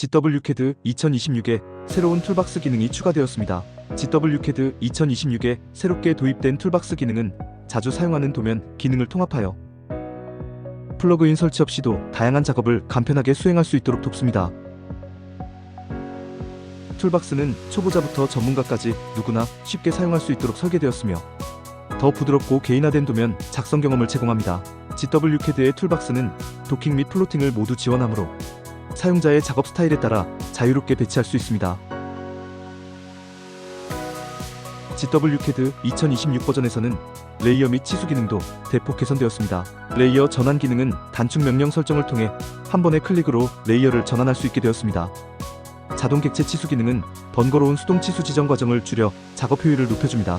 GWCAD 2026에 새로운 툴박스 기능이 추가되었습니다. GWCAD 2026에 새롭게 도입된 툴박스 기능은 자주 사용하는 도면 기능을 통합하여 플러그인 설치 없이도 다양한 작업을 간편하게 수행할 수 있도록 돕습니다. 툴박스는 초보자부터 전문가까지 누구나 쉽게 사용할 수 있도록 설계되었으며 더 부드럽고 개인화된 도면 작성 경험을 제공합니다. GWCAD의 툴박스는 도킹 및 플로팅을 모두 지원하므로 사용자의 작업 스타일에 따라 자유롭게 배치할 수 있습니다. GWCAD 2026 버전에서는 레이어 및 치수 기능도 대폭 개선되었습니다. 레이어 전환 기능은 단축 명령 설정을 통해 한 번의 클릭으로 레이어를 전환할 수 있게 되었습니다. 자동 객체 치수 기능은 번거로운 수동 치수 지정 과정을 줄여 작업 효율을 높여줍니다.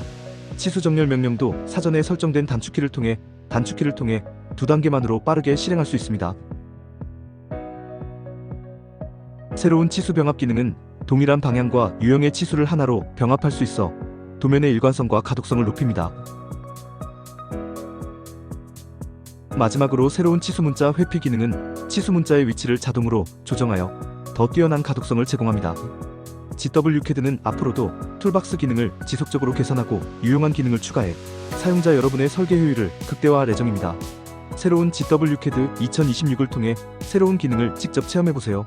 치수 정렬 명령도 사전에 설정된 단축키를 통해 단축키를 통해 두 단계만으로 빠르게 실행할 수 있습니다. 새로운 치수 병합 기능은 동일한 방향과 유형의 치수를 하나로 병합할 수 있어 도면의 일관성과 가독성을 높입니다. 마지막으로 새로운 치수 문자 회피 기능은 치수 문자의 위치를 자동으로 조정하여 더 뛰어난 가독성을 제공합니다. GWCAD는 앞으로도 툴박스 기능을 지속적으로 개선하고 유용한 기능을 추가해 사용자 여러분의 설계 효율을 극대화할 예정입니다. 새로운 GWCAD 2026을 통해 새로운 기능을 직접 체험해보세요.